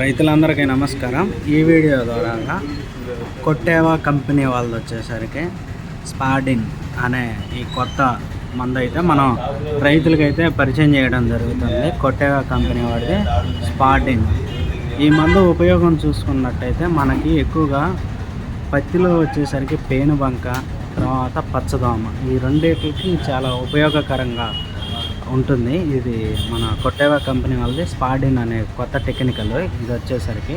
రైతులందరికీ నమస్కారం. ఈ వీడియో ద్వారా కొట్టేవా కంపెనీ వాళ్ళది వచ్చేసరికి స్పాడిన్ అనే ఈ కొత్త మందు అయితే మనం రైతులకైతే పరిచయం చేయడం జరుగుతుంది. కొట్టేవా కంపెనీ వాడిది స్పాడిన్. ఈ మందు ఉపయోగం చూసుకున్నట్టయితే మనకి ఎక్కువగా పత్తిలో వచ్చేసరికి పేనుబంక తర్వాత పచ్చదోమ ఈ రెండింటికి చాలా ఉపయోగకరంగా ఉంటుంది. ఇది మన కొట్టేవా కంపెనీ వాళ్ళది. స్పాడిన్ అనే కొత్త టెక్నికల్. ఇది వచ్చేసరికి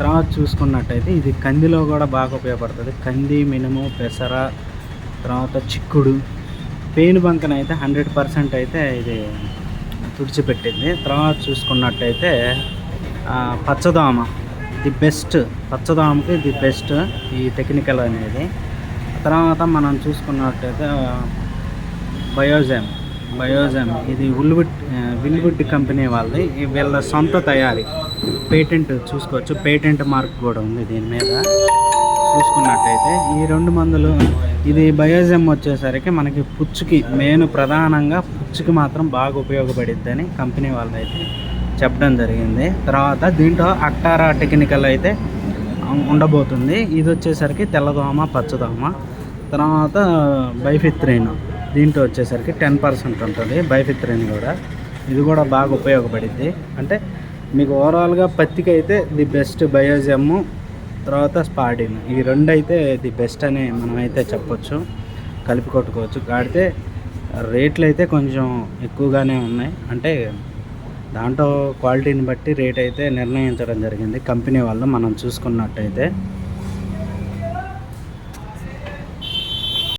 తర్వాత చూసుకున్నట్టయితే ఇది కందిలో కూడా బాగా ఉపయోగపడుతుంది. కంది మినుము పెసర తర్వాత చిక్కుడు. పేను బంకనైతే హండ్రెడ్ పర్సెంట్ అయితే ఇది తుడిచిపెట్టింది. తర్వాత చూసుకున్నట్టయితే పచ్చదోమ. The best. పచ్చదోమకి ది బెస్ట్ ఈ టెక్నికల్ అనేది. తర్వాత మనం చూసుకున్నట్టయితే బయోజెమ్. బయోజెమ్ ఇది ఉల్వుడ్ విల్వుడ్ కంపెనీ వాళ్ళది. వీళ్ళ సొంత తయారీ. పేటెంట్ చూసుకోవచ్చు. పేటెంట్ మార్క్ కూడా ఉంది దీని మీద. చూసుకున్నట్టయితే ఈ రెండు మందులు ఇది బయోజెమ్ వచ్చేసరికి మనకి పుచ్చుకి మెయిన్ ప్రధానంగా పుచ్చుకి మాత్రం బాగా ఉపయోగపడిద్దని కంపెనీ వాళ్ళైతే చెప్పడం జరిగింది. తర్వాత దీంట్లో అక్టారా టెక్నికల్ అయితే ఉండబోతుంది. ఇది వచ్చేసరికి తెల్లదోమ పచ్చదోమ. తర్వాత బైఫిత్రిన్. దీంట్లో వచ్చేసరికి టెన్ పర్సెంట్ ఉంటుంది బైఫిత్రిన్ కూడా. ఇది కూడా బాగా ఉపయోగపడిద్ది. అంటే మీకు ఓవరాల్గా పత్తికి అయితే ది బెస్ట్ బయోజెమ్ తర్వాత స్పాడిన్. ఈ రెండు అయితే ది బెస్ట్ అని మనమైతే చెప్పొచ్చు కలిపి కొట్టుకోవచ్చు. కాడితే రేట్లు అయితే కొంచెం ఎక్కువగానే ఉన్నాయి. అంటే దాంట్లో క్వాలిటీని బట్టి రేట్ అయితే నిర్ణయించడం జరిగింది. కంపెనీ వాళ్ళు మనం చూసుకున్నట్టయితే.